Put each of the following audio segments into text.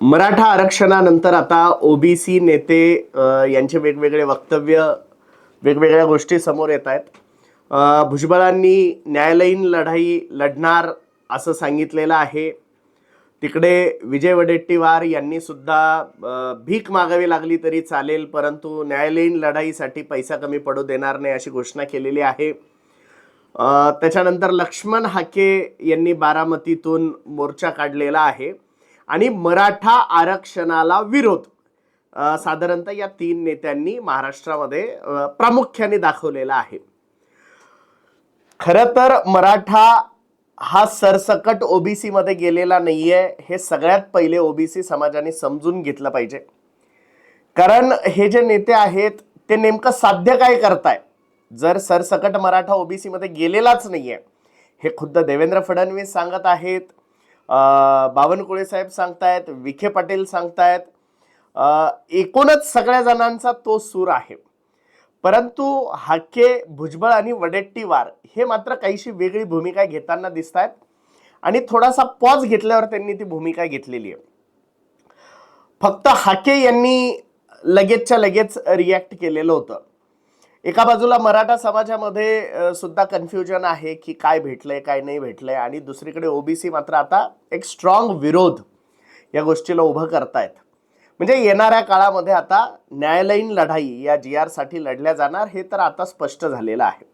मराठा आरक्षणानंतर आता ओबीसी नेते यांचे वेगवेगळे वक्तव्य वेगवेगळ्या गोष्टी समोर येत आहेत. भुजबळांनी न्यायालयीन लढाई लढणार असं सांगितलेलं आहे. तिकडे विजय वडेट्टीवार यांनी सुद्धा भीक मागावी लागली तरी चालेल परंतु न्यायालयीन लढाईसाठी पैसा कमी पडू देणार नाही अशी घोषणा केलेली आहे. त्याच्यानंतर लक्ष्मण हाके यांनी बारामतीतून मोर्चा काढलेला आहे. आणि मराठा आरक्षणाला विरोध. साधारणतः या तीन नेत्यांनी महाराष्ट्रामध्ये प्रामुख्याने दाखवलेला आहे. खरं तर मराठा हा सरसकट ओबीसी मध्ये गेलेला नाहीये हे सगळ्यात पहिले ओबीसी समाजाने समजून घेतलं पाहिजे. कारण हे जे नेते आहेत ते नेमकं साध्य काय करताय? जर सरसकट मराठा ओबीसी मध्ये गेलेलाच नाहीये हे खुद्द देवेंद्र फडणवीस सांगत आहेत बावनकुळे साहेब सांगतायत विखे पाटील सांगतायत. एकूणच सगळ्या जणांचा तो सूर आहे. परंतु हाके भुजबळ आणि वडेट्टीवार हे मात्र काहीशी वेगळी भूमिका घेताना दिसत आहेत आणि थोडासा पॉज घेतल्यावर त्यांनी ती भूमिका घेतलेली आहे. फक्त हाके यांनी लगेचच्या लगेच रिॲक्ट केलेलं होतं. एका बाजूला मराठा समाजामध्ये सुद्धा कन्फ्युजन आहे की काय भेटलंय काय नाही भेटलंय. आणि दुसरीकडे ओबीसी मात्र आता एक स्ट्रॉंग विरोध या गोष्टीला उभं करतायत. म्हणजे येणाऱ्या काळामध्ये आता न्यायालयीन लढाई या जी आरसाठी लढल्या जाणार हे तर आता स्पष्ट झालेलं आहे.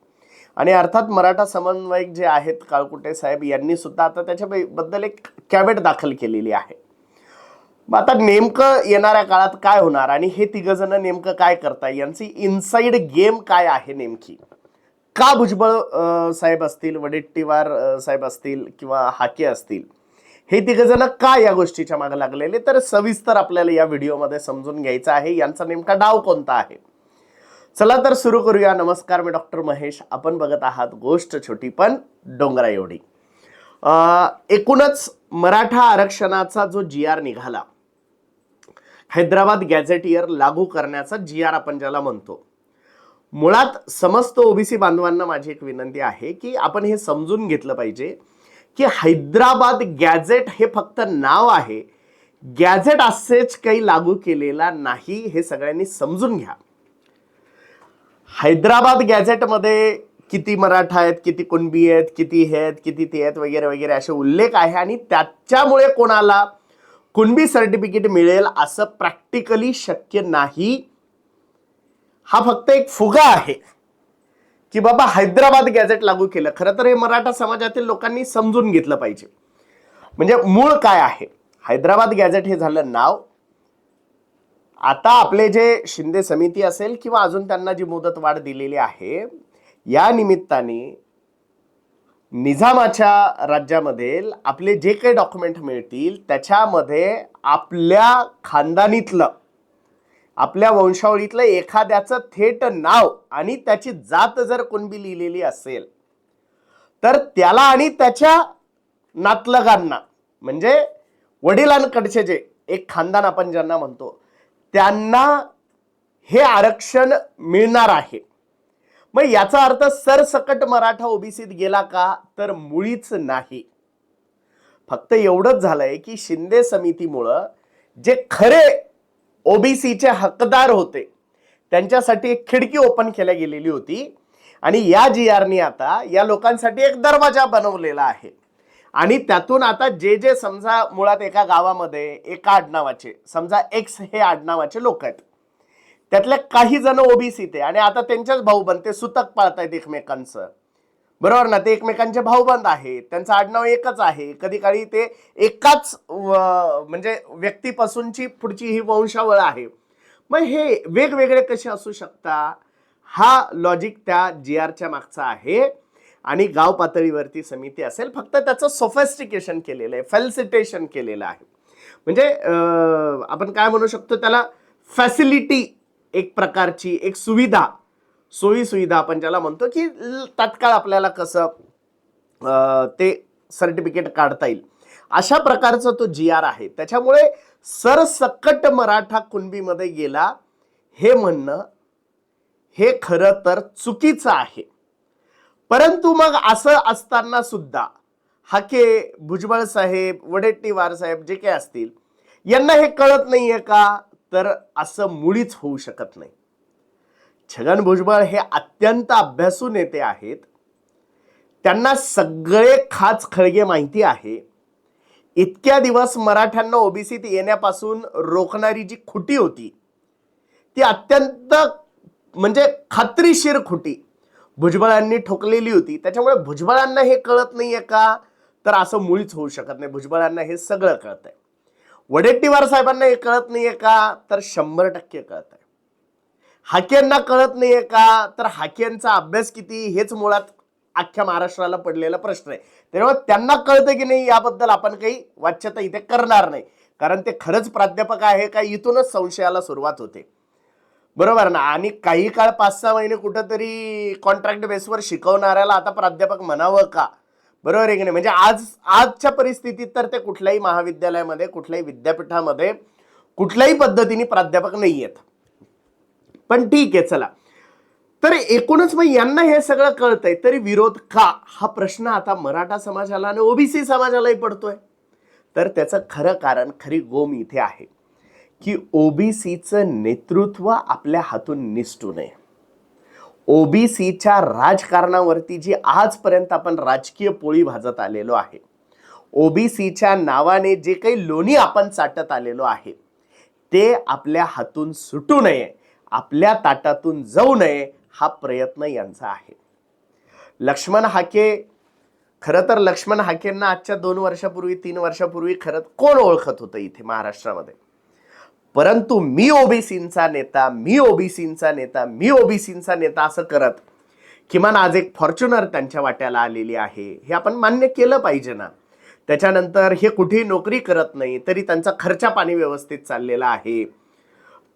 आणि अर्थात मराठा समन्वयक जे आहेत काळकुटे साहेब यांनी सुद्धा आता त्याच्याबद्दल एक कॅबेट दाखल केलेली आहे. मग आता नेमकं येणाऱ्या काळात काय होणार? आणि हे तिघ जण नेमकं काय करताय? यांची इनसाइड गेम काय आहे नेमकी? का भुजबळ साहेब असतील वडेट्टीवार साहेब असतील किंवा हाके असतील हे तिघजण का या गोष्टीच्या मागे लागलेले? तर सविस्तर आपल्याला या व्हिडिओमध्ये समजून घ्यायचं आहे. यांचा नेमका डाव कोणता आहे? चला तर सुरू करूया. नमस्कार मी डॉक्टर महेश. आपण बघत आहात गोष्ट छोटी पण डोंगरा एवढी एकूणच मराठा आरक्षणाचा जो जी आर निघाला हैदराबाद गॅझेटियर लागू करण्याचा जी आर आपण ज्याला म्हणतो. मुळात समस्त ओबीसी बांधवांना माझी एक विनंती आहे की आपण हे समजून घेतलं पाहिजे की हैदराबाद गॅझेट हे फक्त नाव आहे. गॅझेट असेच काही लागू केलेला नाही हे सगळ्यांनी समजून घ्या. हैदराबाद गॅझेटमध्ये किती मराठा आहेत किती कुणबी आहेत किती हे आहेत किती ते आहेत वगैरे वगैरे असे उल्लेख आहे आणि त्याच्यामुळे कोणाला कुणबी सर्टिफिकेट मिळेल असं प्रॅक्टिकली शक्य नाही. हा फक्त एक फुगा आहे. की बाबा हैदराबाद गॅझेट लागू केलं. खरं तर हे मराठा समाजातील लोकांनी समजून घेतलं पाहिजे. म्हणजे मूळ काय आहे? हैदराबाद गॅझेट हे झालं नाव. आता आपले जे शिंदे समिती असेल किंवा अजून त्यांना जी मुदतवाढ दिलेली आहे या निमित्ताने निजामाच्या राज्यामध्ये आपले जे काही डॉक्युमेंट मिळतील त्याच्यामध्ये आपल्या खानदानीतलं आपल्या वंशावळीतलं एखाद्याचं थेट नाव आणि त्याची जात जर कोणबी लिहिलेली असेल तर त्याला आणि त्याच्या नातलगांना म्हणजे वडिलांकडचे जे एक खानदान आपण ज्यांना म्हणतो त्यांना हे आरक्षण मिळणार आहे. मग याचा अर्थ सरसकट मराठा ओबीसीत गेला का? तर मुळीच नाही. फक्त एवढंच झालंय की शिंदे समितीमुळं जे खरे ओबीसीचे हकदार होते त्यांच्यासाठी एक खिडकी ओपन केल्या गेलेली होती. आणि या जी आरनी आता या लोकांसाठी एक दरवाजा बनवलेला आहे. आणि त्यातून आता जे जे समजा मुळात एका गावामध्ये एका आडनावाचे समजा एक्स हे आडनावाचे लोक आहेत. त्यातले काही जण ओबीसीत आहे आणि आता त्यांच्याच भाऊबंद ते सुतक पाळतायत एकमेकांचं. बरोबर ना? ते एकमेकांचे भाऊबंद आहेत. त्यांचं आडनाव एकच आहे. कधी काळी ते एकाच व- म्हणजे व्यक्तीपासूनची पुढची ही वंशावळ आहे. मग हे वेगवेगळे कसे असू शकता? हा लॉजिक त्या जी आरच्या मागचा आहे. आणि गाव पातळीवरती समिती असेल. फक्त त्याचं सोफेस्टिकेशन केलेलं आहे. फेल्सिटेशन केलेलं आहे. म्हणजे आपण काय म्हणू शकतो? त्याला फॅसिलिटी एक प्रकारची एक सुविधा सोयी सुविधा आपण ज्याला म्हणतो की तात्काळ आपल्याला कसं ते सर्टिफिकेट काढता येईल. अशा प्रकारचा तो जी आर आहे. त्याच्यामुळे सरसकट मराठा कुणबीमध्ये गेला हे म्हणणं हे खरं तर चुकीचं आहे. परंतु मग असं असताना सुद्धा हाके भुजबळ साहेब वडेट्टीवार साहेब जे काही असतील यांना हे कळत नाहीये का? तर असं मुळीच होऊ शकत नाही. छगन भुजबळ हे अत्यंत अभ्यासू नेते आहेत. त्यांना सगळे खाच खळगे माहिती आहे. इतक्या दिवस मराठ्यांना ओबीसीत येण्यापासून रोखणारी जी खुटी होती ती अत्यंत म्हणजे खात्रीशीर खुटी. भुजबळांनी ठोकलेली होती. त्याच्यामुळे भुजबळांना हे कळत नाही आहे का? तर असं मुळीच होऊ शकत नाही. भुजबळांना हे सगळं कळतंय. वडेट्टीवार साहेबांना हे कळत नाहीये का? तर शंभर टक्के कळत आहे. हाकेंना कळत नाहीये का? तर हाकेंचा अभ्यास किती? हेच मुळात अख्ख्या महाराष्ट्राला पडलेला प्रश्न आहे. त्यामुळे त्यांना कळतं की नाही याबद्दल आपण काही वाच्यता इथे करणार नाही. कारण ते खरंच प्राध्यापक आहे का? इथूनच संशयाला सुरुवात होते. बरोबर ना? आणि काही काळ पाच सहा महिने कुठंतरी कॉन्ट्रॅक्ट बेसवर शिकवणाऱ्याला आता प्राध्यापक म्हणावं का? बरोबर आहे की नाही? म्हणजे आज आजच्या परिस्थितीत तर ते कुठल्याही महाविद्यालयामध्ये कुठल्याही विद्यापीठामध्ये कुठल्याही पद्धतीने प्राध्यापक नाही आहेत पण ठीक आहे चला. तर एकूणच मग यांना हे सगळं कळतंय तरी विरोध का? हा प्रश्न आता मराठा समाजाला आणि ओबीसी समाजालाही पडतोय. तर त्याचं खरं कारण खरी गोम इथे आहे की ओबीसीचं नेतृत्व आपल्या हातून निसटू नये. ओबीसीच्या राजकारणावरती जी आजपर्यंत आपण राजकीय पोळी भाजत आलेलो आहे ओबीसीच्या नावाने जे काही लोणी आपण चाटत आलेलो आहे ते आपल्या हातून सुटू नये आपल्या ताटातून जाऊ नये हा प्रयत्न यांचा आहे. लक्ष्मण हाके खरं तर लक्ष्मण हाकेंना आजच्या दोन वर्षापूर्वी तीन वर्षापूर्वी खरं कोण ओळखत होतं इथे महाराष्ट्रामध्ये? परंतु मी ओबीसींचा नेता मी ओबीसींचा नेता मी ओबीसींचा नेता असं करत किमान आज एक फॉर्च्युनर त्यांच्या वाट्याला आलेली आहे. हे आपण मान्य केलं पाहिजे ना. त्याच्यानंतर हे कुठेही नोकरी करत नाही तरी त्यांचा खर्चा पाणी व्यवस्थित चाललेला आहे.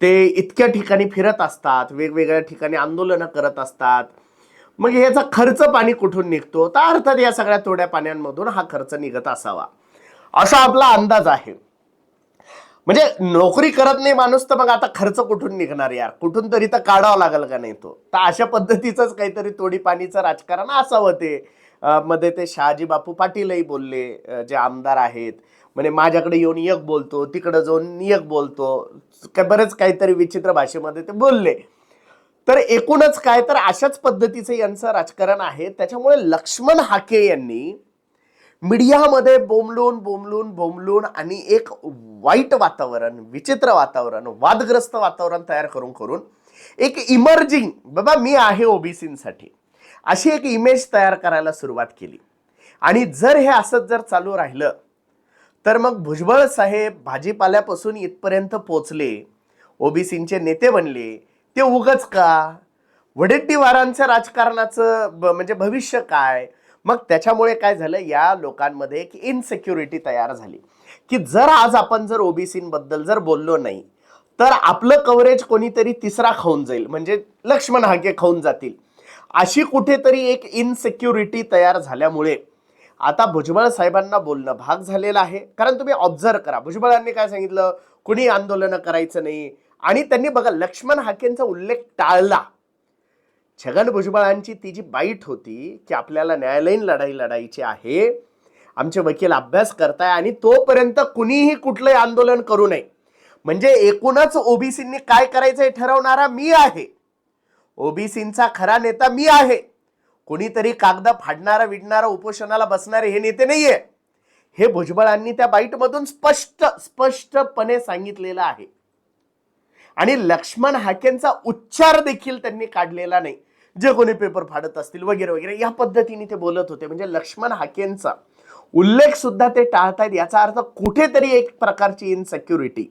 ते इतक्या ठिकाणी फिरत असतात वेगवेगळ्या ठिकाणी आंदोलनं करत असतात. मग ह्याचा खर्च पाणी कुठून निघतो? तर अर्थात या सगळ्या तोड्या पाण्यांमधून हा खर्च निघत असावा. असा आपला अंदाज आहे. म्हणजे नोकरी करत नाही माणूस तर मग आता खर्च कुठून निघणार यार? कुठून तरी तर काढावं लागेल का नाही तो? तर अशा पद्धतीचंच काहीतरी तोडी पाणीचं राजकारण असावं ते. मध्ये ते शहाजी बापू पाटीलही बोलले जे आमदार आहेत. म्हणजे माझ्याकडे येऊन एक बोलतो तिकडे जाऊन एक बोलतो. काय बरेच काहीतरी विचित्र भाषेमध्ये ते बोलले. तर एकूणच काय? तर अशाच पद्धतीचं यांचं राजकारण आहे. त्याच्यामुळे लक्ष्मण हाके यांनी मीडियामध्ये बोंबलून बोंबलून बोंबलून आणि एक वाईट वातावरण विचित्र वातावरण वादग्रस्त वातावरण तयार करून करून एक इमर्जिंग बाबा मी आहे ओबीसींसाठी. अशी एक इमेज तयार करायला सुरुवात केली. आणि जर हे असंच जर चालू राहिलं तर मग भुजबळ साहेब भाजीपाल्यापासून इथपर्यंत पोचले ओबीसींचे नेते बनले ते उगच का? वडेट्टीवारांचं राजकारणाचं म्हणजे भविष्य काय? मग त्याच्यामुळे काय झालं या लोकांमध्ये एक इनसेक्युरिटी तयार झाली. की जर आज आपण जर ओबीसींबद्दल जर बोललो नाही तर आपलं कव्हरेज कोणीतरी तिसरा खाऊन जाईल. म्हणजे लक्ष्मण हाके खाऊन जातील. अशी कुठेतरी एक इनसेक्युरिटी तयार झाल्यामुळे आता भुजबळ साहेबांना बोलणं भाग झालेलं आहे. कारण तुम्ही ऑब्झर्व करा. भुजबळांनी काय सांगितलं? कुणी आंदोलनं करायचं नाही. आणि त्यांनी बघा लक्ष्मण हाकेंचा उल्लेख टाळला. छगन भुजबळांची ती जी बाईट होती की आपल्याला न्यायालयीन लढाई लढायची आहे आमचे वकील अभ्यास करताय आणि तोपर्यंत कुणीही कुठलंही आंदोलन करू नये. म्हणजे एकूणच ओबीसींनी काय करायचं हे ठरवणारा मी आहे. ओबीसींचा खरा नेता मी आहे. कुणीतरी कागद फाडणारा विडणारा उपोषणाला बसणारे हे नेते नाहीये. हे भुजबळांनी त्या बाईटमधून स्पष्ट स्पष्टपणे सांगितलेलं आहे. आणि लक्ष्मण हाकेंचा उच्चार देखील त्यांनी काढलेला नाही. जे कोणी पेपर फाडत असतील वगैरे वगैरे या पद्धतीने ते बोलत होते. म्हणजे लक्ष्मण हाकेंचा उल्लेख सुद्धा ते टाळतायत. याचा अर्थ कुठेतरी एक प्रकारची इनसेक्युरिटी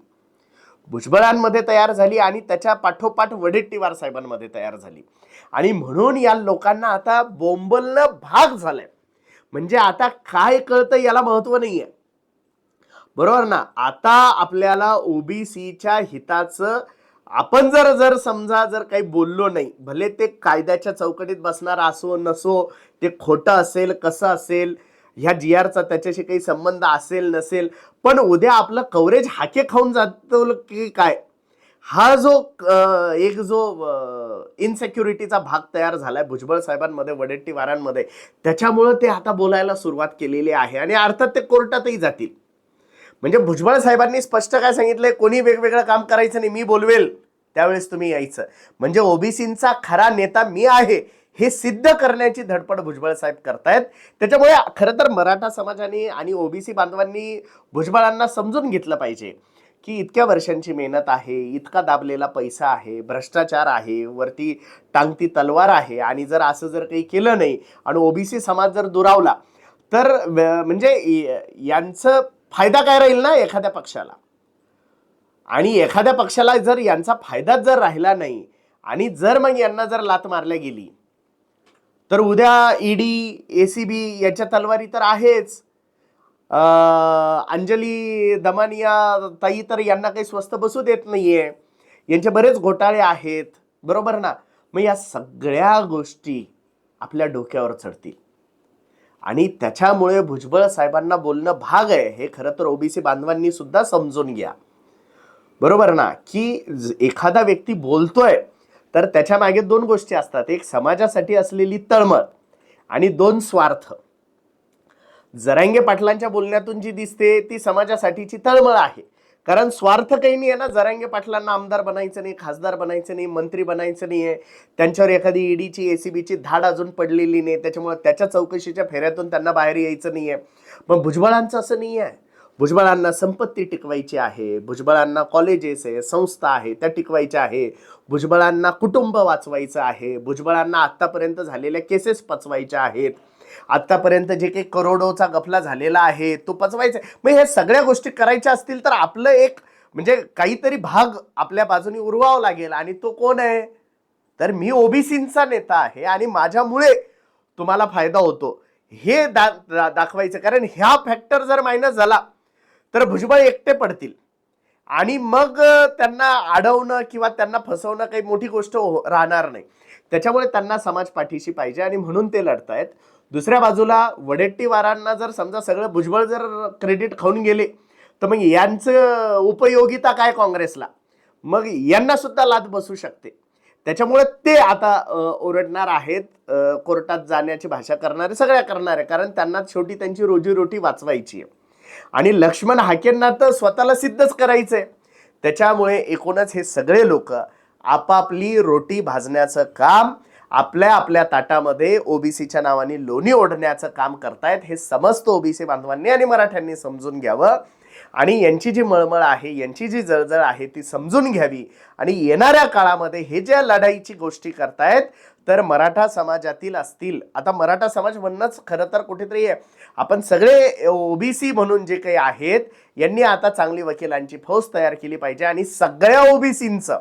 भुजबळांमध्ये तयार झाली आणि त्याच्या पाठोपाठ वडेट्टीवार साहेबांमध्ये तयार झाली. आणि म्हणून या लोकांना आता बोंबलनं भाग झालंय. म्हणजे आता काय कळतं याला महत्त्व नाहीये. बरोबर ना? आता आपल्याला ओबीसीच्या हिताचं आपण जर जर समजा जर काही बोललो नाही भले ते कायद्याच्या चौकटीत बसणार असो नसो ते खोटं असेल कसं असेल ह्या जी आरचा त्याच्याशी काही संबंध असेल नसेल पण उद्या आपलं कव्हरेज हाके खाऊन जातो की काय? हा जो एक जो इनसेक्युरिटीचा भाग तयार झालाय भुजबळ साहेबांमध्ये वडेट्टीवारांमध्ये त्याच्यामुळं ते आता बोलायला सुरुवात केलेली आहे आणि अर्थात ते कोर्टातही जातील. म्हणजे भुजबळ साहेबांनी स्पष्ट काय सांगितलंय? कोणी वेगवेगळं काम करायचं नाही मी बोलवेल. त्यावेळेस तुम्ही यायचं. म्हणजे ओबीसींचा खरा नेता मी आहे हे सिद्ध करण्याची धडपड भुजबळ साहेब करतायत. त्याच्यामुळे खरं तर मराठा समाजाने आणि ओबीसी बांधवांनी भुजबळांना समजून घेतलं पाहिजे की इतक्या वर्षांची मेहनत आहे इतका दाबलेला पैसा आहे भ्रष्टाचार आहे वरती टांगती तलवार आहे आणि जर असं जर काही केलं नाही आणि ओबीसी समाज जर दुरावला तर म्हणजे यांचं फायदा काय राहील ना एखाद्या पक्षाला? आणि एखाद्या पक्षाला जर यांचा फायदाच जर राहिला नाही आणि जर मग यांना जर लात मारल्या गेली तर उद्या ईडी बी याच्या तलवारी तर आहेच. अंजली दमानिया ताई तर यांना काही स्वस्त बसू देत नाहीये. यांचे बरेच घोटाळे आहेत. बरोबर ना? मग या सगळ्या गोष्टी आपल्या डोक्यावर चढतील. आणि त्याच्यामुळे भुजबळ साहेबांना बोलणं भाग आहे. हे खरं तर ओबीसी बांधवांनी सुद्धा समजून घ्या. बरोबर ना? की एखादा व्यक्ती बोलतोय तर त्याच्यामागे दोन गोष्टी असतात. एक समाजासाठी असलेली तळमळ आणि दोन स्वार्थ. जरांगे पाटलांच्या बोलण्यातून जी दिसते ती समाजासाठीची तळमळ आहे. कारण स्वार्थ काही नाही आहे ना. जरांगे पाटलांना आमदार बनायचं नाही खासदार बनायचं नाही मंत्री बनायचं नाही आहे त्यांच्यावर एखादी ईडीची एसीबीची धाड अजून पडलेली नाही. त्याच्यामुळे त्याच्या चौकशीच्या फेऱ्यातून त्यांना बाहेर यायचं नाही आहे मग भुजबळांचं असं नाही आहे भुजबळांना संपत्ती टिकवायची आहे. भुजबळांना कॉलेजेस आहे संस्था आहे त्या टिकवायच्या आहे. भुजबळांना कुटुंब वाचवायचं आहे. भुजबळांना आत्तापर्यंत झालेल्या केसेस पचवायच्या आहेत. आत्तापर्यंत जे काही करोडोचा गफला झालेला आहे तो पचवायचा आहे. मग हे सगळ्या गोष्टी करायच्या असतील तर आपलं एक म्हणजे काहीतरी भाग आपल्या बाजूने उरवावा लागेल आणि तो कोण आहे? तर मी ओबीसींचा नेता आहे आणि माझ्यामुळे तुम्हाला फायदा होतो. हे दा, दा दाखवायचं कारण ह्या फॅक्टर जर मायनस झाला तर भुजबळ एकटे पडतील. आणि मग त्यांना अडवणं किंवा त्यांना फसवणं काही मोठी गोष्ट हो- राहणार नाही. त्याच्यामुळे त्यांना समाज पाठीशी पाहिजे आणि म्हणून ते लढतायत. दुसऱ्या बाजूला वडेट्टीवारांना जर समजा सगळं भुजबळ जर क्रेडिट खाऊन गेले तर मग यांचं उपयोगिता काय काँग्रेसला? मग यांना सुद्धा लाद बसू शकते. त्याच्यामुळे ते आता ओरडणार आहेत कोर्टात जाण्याची भाषा करणारे सगळ्या करणारे कारण त्यांना शेवटी त्यांची रोजीरोटी वाचवायची आहे. आणि लक्ष्मण हाकेंना तर स्वतःला सिद्धच करायचं आहे त्याच्यामुळे एकूणच हे सगळे लोक आपापली रोटी भाजण्याचं काम आपल्या आपल्या ताटामध्ये ओबीसीच्या नावाने लोणी ओढण्याचं काम करतायत हे समस्त ओबीसी बांधवांनी आणि मराठ्यांनी समजून घ्यावं. आणि यांची जी मळमळ आहे यांची जी जळजळ आहे ती समजून घ्यावी. आणि येणाऱ्या काळामध्ये हे ज्या लढाईची गोष्टी करतायत तर मराठा समाजातील असतील आता मराठा समाज म्हणणंच खरं तर कुठेतरी आहे. आपण सगळे ओबीसी म्हणून जे काही आहेत यांनी आता चांगली वकिलांची फौज तयार केली पाहिजे आणि सगळ्या ओबीसींचं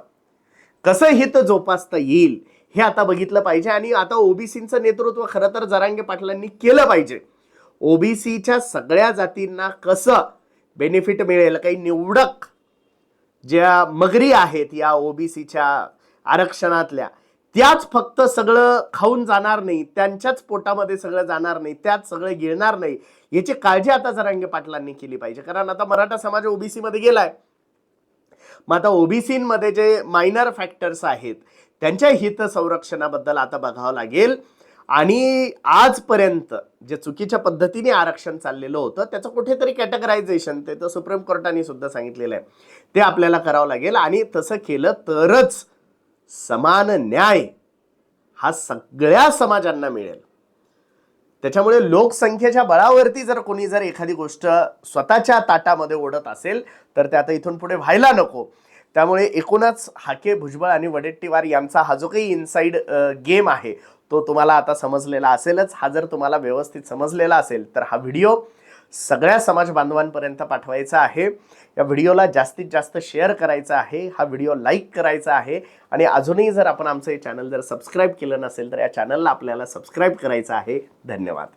कसं हित जोपासता येईल हे आता बघितलं पाहिजे आणि आता ओबीसीचं नेतृत्व खरं तर जरांगे पाटलांनी केलं पाहिजे. ओबीसीच्या सगळ्या जातींना कसं बेनिफिट मिळेल काही निवडक ज्या मगरी आहेत या ओबीसीच्या आरक्षणातल्या त्याच फक्त सगळं खाऊन जाणार नाही त्यांच्याच पोटामध्ये सगळं जाणार नाही त्याच सगळं गिळणार नाही याची काळजी आता जरांगे पाटलांनी केली पाहिजे. कारण आता मराठा समाज ओबीसी गेला गेलाय. मग आता ओबीसीमध्ये जे मायनर फॅक्टर्स आहेत त्यांच्या हित संरक्षणाबद्दल आता बघावं लागेल. आणि आजपर्यंत जे चुकीच्या पद्धतीने आरक्षण चाललेलं होतं त्याचं कुठेतरी कॅटेगरायझेशन ते तर सुप्रीम कोर्टाने सुद्धा सांगितलेलं आहे. ते आपल्याला करावं लागेल. आणि तसं केलं तरच समान न्याय हा सगळ्या समाजांना मिळेल. त्याच्यामुळे लोकसंख्येच्या बळावरती जर कोणी जर एखादी गोष्ट स्वतःच्या ताटामध्ये ओढत असेल तर ते आता इथून पुढे व्हायला नको. त्यामुळे एकूणच हाके भुजबळ आणि वडेट्टीवार यांचा हा जो काही इनसाइड गेम आहे तो तुम्हाला आता समजलेला असेलच. हा जर तुम्हाला व्यवस्थित समजलेला असेल तर हा व्हिडिओ सगळ्या समाज बांधवांपर्यंत पाठवायचा आहे. या व्हिडिओला जास्तीत जास्त शेअर करायचा आहे. हा व्हिडिओ लाईक करायचा आहे. आणि अजूनही जर आपण आमचं हे चॅनल जर सबस्क्राईब केलं नसेल तर या चॅनलला आपल्याला सबस्क्राईब करायचं आहे. धन्यवाद.